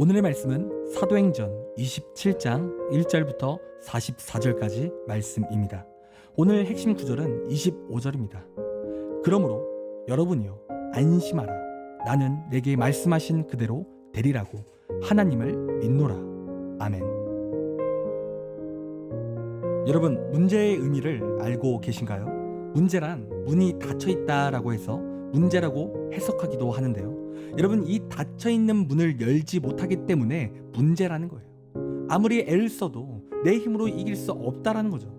오늘의 말씀은 사도행전 27장 1절부터 44절까지 말씀입니다. 오늘 핵심 구절은 25절입니다. 그러므로 여러분이요 안심하라 나는 내게 말씀하신 그대로 되리라고 하나님을 믿노라. 아멘. 여러분 문제의 의미를 알고 계신가요? 문제란 문이 닫혀 있다라고 해서 문제라고 해석하기도 하는데요. 여러분 이 닫혀 있는 문을 열지 못하기 때문에 문제라는 거예요. 아무리 애를 써도 내 힘으로 이길 수 없다라는 거죠.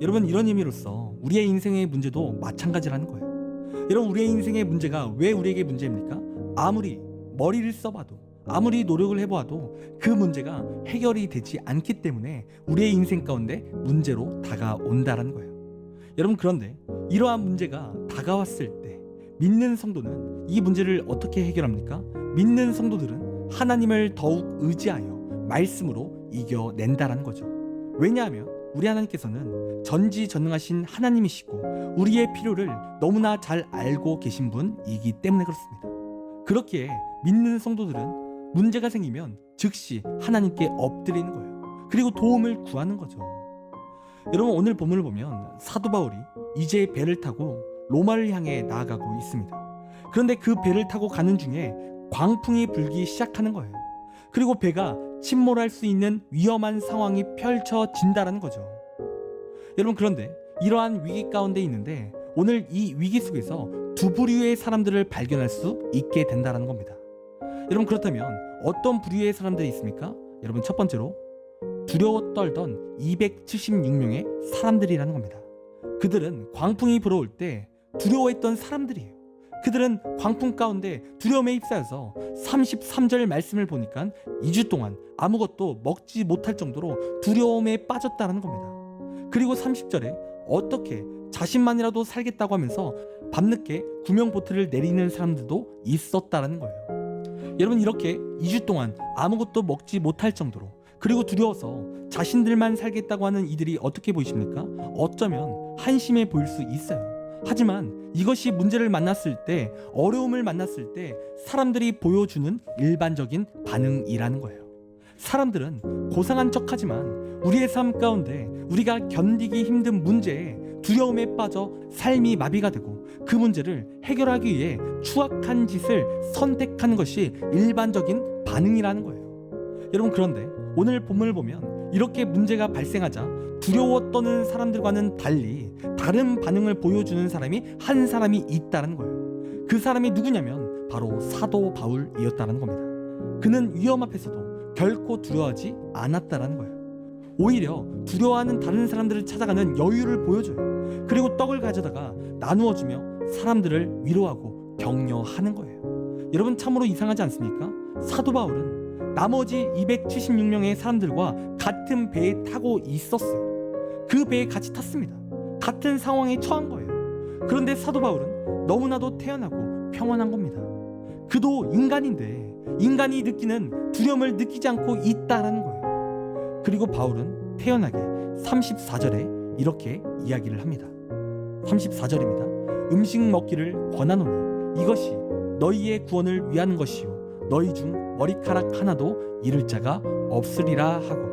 여러분 이런 의미로서 우리의 인생의 문제도 마찬가지라는 거예요. 여러분 우리의 인생의 문제가 왜 우리에게 문제입니까? 아무리 머리를 써봐도 아무리 노력을 해보아도 그 문제가 해결이 되지 않기 때문에 우리의 인생 가운데 문제로 다가온다라는 거예요. 여러분 그런데 이러한 문제가 다가왔을 때 믿는 성도는 이 문제를 어떻게 해결합니까? 믿는 성도들은 하나님을 더욱 의지하여 말씀으로 이겨낸다라는 거죠. 왜냐하면 우리 하나님께서는 전지전능하신 하나님이시고 우리의 필요를 너무나 잘 알고 계신 분이기 때문에 그렇습니다. 그렇기에 믿는 성도들은 문제가 생기면 즉시 하나님께 엎드리는 거예요. 그리고 도움을 구하는 거죠. 여러분 오늘 본문을 보면 사도 바울이 이제 배를 타고 로마를 향해 나아가고 있습니다. 그런데 그 배를 타고 가는 중에 광풍이 불기 시작하는 거예요. 그리고 배가 침몰할 수 있는 위험한 상황이 펼쳐진다라는 거죠. 여러분 그런데 이러한 위기 가운데 있는데 오늘 이 위기 속에서 두 부류의 사람들을 발견할 수 있게 된다라는 겁니다. 여러분 그렇다면 어떤 부류의 사람들이 있습니까? 여러분 첫 번째로 두려워 떨던 276명의 사람들이라는 겁니다. 그들은 광풍이 불어올 때 두려워했던 사람들이에요. 그들은 광풍 가운데 두려움에 휩싸여서 33절 말씀을 보니까 2주 동안 아무것도 먹지 못할 정도로 두려움에 빠졌다는 겁니다. 그리고 30절에 어떻게 자신만이라도 살겠다고 하면서 밤늦게 구명보트를 내리는 사람들도 있었다라는 거예요. 여러분 이렇게 2주 동안 아무것도 먹지 못할 정도로 그리고 두려워서 자신들만 살겠다고 하는 이들이 어떻게 보이십니까? 어쩌면 한심해 보일 수 있어요. 하지만 이것이 문제를 만났을 때, 어려움을 만났을 때 사람들이 보여주는 일반적인 반응이라는 거예요. 사람들은 고상한 척 하지만 우리의 삶 가운데 우리가 견디기 힘든 문제에 두려움에 빠져 삶이 마비가 되고 그 문제를 해결하기 위해 추악한 짓을 선택하는 것이 일반적인 반응이라는 거예요. 여러분 그런데 오늘 본문을 보면 이렇게 문제가 발생하자 두려워 떠는 사람들과는 달리 다른 반응을 보여주는 사람이 한 사람이 있다는 거예요. 그 사람이 누구냐면 바로 사도 바울이었다는 겁니다. 그는 위험 앞에서도 결코 두려워하지 않았다라는 거예요. 오히려 두려워하는 다른 사람들을 찾아가는 여유를 보여줘요. 그리고 떡을 가져다가 나누어주며 사람들을 위로하고 격려하는 거예요. 여러분 참으로 이상하지 않습니까? 사도 바울은 나머지 276명의 사람들과 같은 배에 타고 있었어요. 그 배에 같이 탔습니다. 같은 상황에 처한 거예요. 그런데 사도 바울은 너무나도 태연하고 평안한 겁니다. 그도 인간인데 인간이 느끼는 두려움을 느끼지 않고 있다라는 거예요. 그리고 바울은 태연하게 34절에 이렇게 이야기를 합니다. 34절입니다. 음식 먹기를 권하노니 이것이 너희의 구원을 위한 것이요 너희 중 머리카락 하나도 잃을 자가 없으리라 하고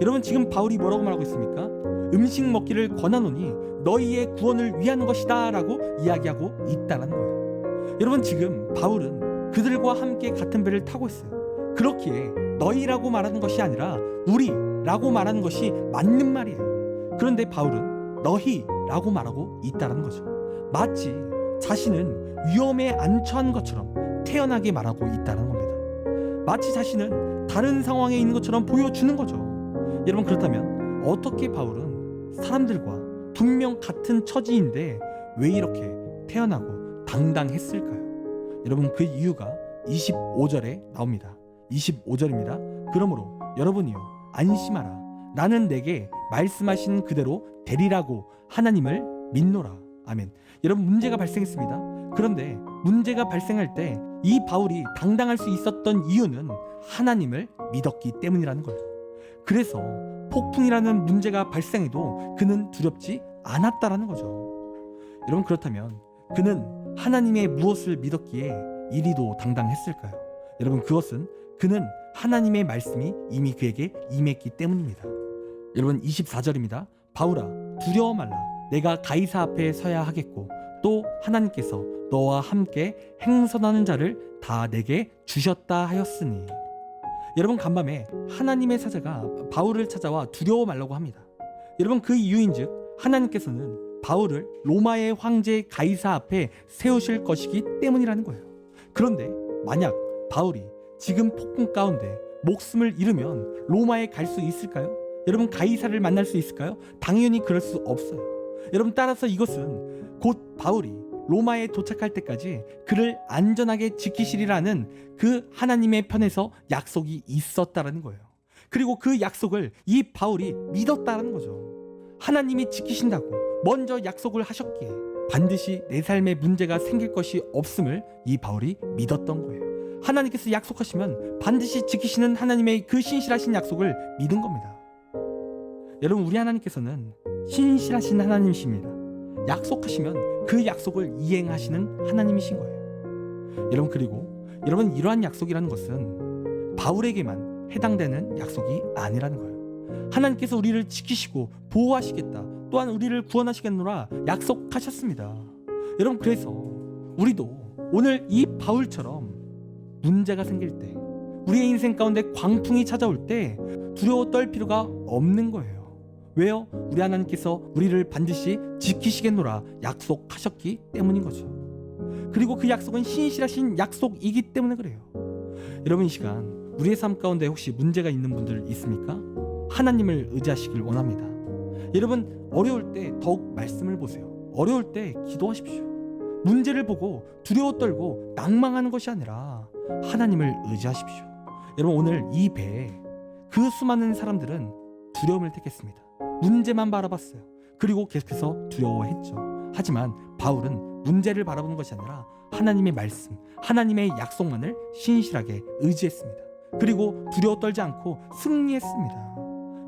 여러분 지금 바울이 뭐라고 말하고 있습니까? 음식 먹기를 권하노니 너희의 구원을 위한 것이다라고 이야기하고 있다는 거예요. 여러분 지금 바울은 그들과 함께 같은 배를 타고 있어요. 그렇기에 너희라고 말하는 것이 아니라 우리라고 말하는 것이 맞는 말이에요. 그런데 바울은 너희라고 말하고 있다는 거죠. 마치 자신은 위험에 안 처한 것처럼 태연하게 말하고 있다는 겁니다. 마치 자신은 다른 상황에 있는 것처럼 보여주는 거죠. 여러분 그렇다면 어떻게 바울은 사람들과 분명 같은 처지인데 왜 이렇게 태연하고 당당했을까요? 여러분 그 이유가 25절에 나옵니다. 25절입니다. 그러므로 여러분이요 안심하라. 나는 내게 말씀하신 그대로 되리라고 하나님을 믿노라. 아멘. 여러분 문제가 발생했습니다. 그런데 문제가 발생할 때 이 바울이 당당할 수 있었던 이유는 하나님을 믿었기 때문이라는 거예요. 그래서 폭풍이라는 문제가 발생해도 그는 두렵지 않았다라는 거죠. 여러분 그렇다면 그는 하나님의 무엇을 믿었기에 이리도 당당했을까요? 여러분 그것은 그는 하나님의 말씀이 이미 그에게 임했기 때문입니다. 여러분 24절입니다. 바울아 두려워 말라 내가 가이사 앞에 서야 하겠고 또 하나님께서 너와 함께 행선하는 자를 다 내게 주셨다 하였으니 여러분 간밤에 하나님의 사자가 바울을 찾아와 두려워 말라고 합니다. 여러분 그 이유인즉 하나님께서는 바울을 로마의 황제 가이사 앞에 세우실 것이기 때문이라는 거예요. 그런데 만약 바울이 지금 폭풍 가운데 목숨을 잃으면 로마에 갈 수 있을까요? 여러분 가이사를 만날 수 있을까요? 당연히 그럴 수 없어요. 여러분 따라서 이것은 곧 바울이 로마에 도착할 때까지 그를 안전하게 지키시리라는 그 하나님의 편에서 약속이 있었다라는 거예요. 그리고 그 약속을 이 바울이 믿었다라는 거죠. 하나님이 지키신다고 먼저 약속을 하셨기에 반드시 내 삶에 문제가 생길 것이 없음을 이 바울이 믿었던 거예요. 하나님께서 약속하시면 반드시 지키시는 하나님의 그 신실하신 약속을 믿은 겁니다. 여러분 우리 하나님께서는 신실하신 하나님이십니다. 약속하시면 그 약속을 이행하시는 하나님이신 거예요. 여러분 그리고 여러분 이러한 약속이라는 것은 바울에게만 해당되는 약속이 아니라는 거예요. 하나님께서 우리를 지키시고 보호하시겠다. 또한 우리를 구원하시겠노라 약속하셨습니다. 여러분 그래서 우리도 오늘 이 바울처럼 문제가 생길 때 우리의 인생 가운데 광풍이 찾아올 때 두려워 떨 필요가 없는 거예요. 왜요? 우리 하나님께서 우리를 반드시 지키시겠노라 약속하셨기 때문인 거죠. 그리고 그 약속은 신실하신 약속이기 때문에 그래요. 여러분 이 시간 우리의 삶 가운데 혹시 문제가 있는 분들 있습니까? 하나님을 의지하시길 원합니다. 여러분 어려울 때 더욱 말씀을 보세요. 어려울 때 기도하십시오. 문제를 보고 두려워 떨고 낭망하는 것이 아니라 하나님을 의지하십시오. 여러분 오늘 이 배에 그 수많은 사람들은 두려움을 택했습니다. 문제만 바라봤어요. 그리고 계속해서 두려워했죠. 하지만 바울은 문제를 바라보는 것이 아니라 하나님의 말씀, 하나님의 약속만을 신실하게 의지했습니다. 그리고 두려워 떨지 않고 승리했습니다.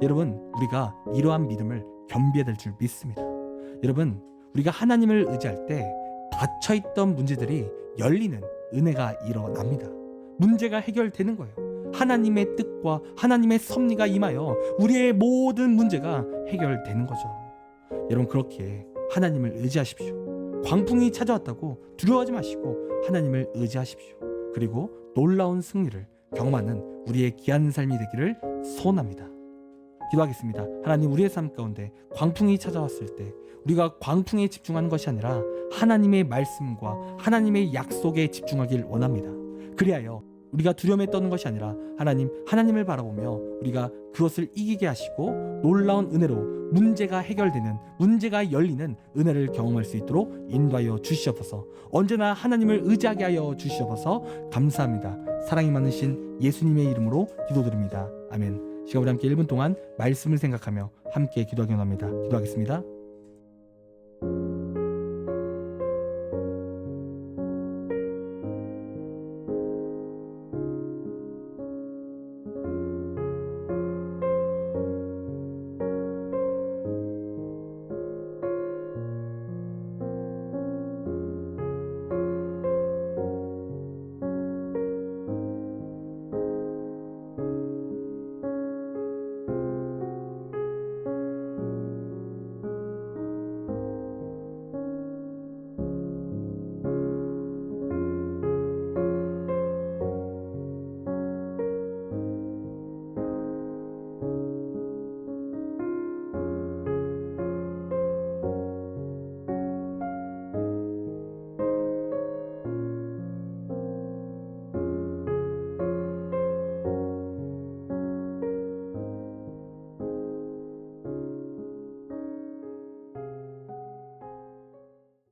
여러분, 우리가 이러한 믿음을 겸비해야 될 줄 믿습니다. 여러분, 우리가 하나님을 의지할 때 닫혀 있던 문제들이 열리는 은혜가 일어납니다. 문제가 해결되는 거예요. 하나님의 뜻과 하나님의 섭리가 임하여 우리의 모든 문제가 해결되는 거죠. 여러분 그렇게 하나님을 의지하십시오. 광풍이 찾아왔다고 두려워하지 마시고 하나님을 의지하십시오. 그리고 놀라운 승리를 경험하는 우리의 귀한 삶이 되기를 소원합니다. 기도하겠습니다. 하나님 우리의 삶 가운데 광풍이 찾아왔을 때 우리가 광풍에 집중하는 것이 아니라 하나님의 말씀과 하나님의 약속에 집중하길 원합니다. 그리하여 우리가 두려움에 떠는 것이 아니라 하나님 하나님을 바라보며 우리가 그것을 이기게 하시고 놀라운 은혜로 문제가 해결되는 문제가 열리는 은혜를 경험할 수 있도록 인도하여 주시옵소서. 언제나 하나님을 의지하게 하여 주시옵소서. 감사합니다. 사랑이 많으신 예수님의 이름으로 기도드립니다. 아멘. 시간 우리 함께 1분 동안 말씀을 생각하며 함께 기도하기 원합니다. 기도하겠습니다.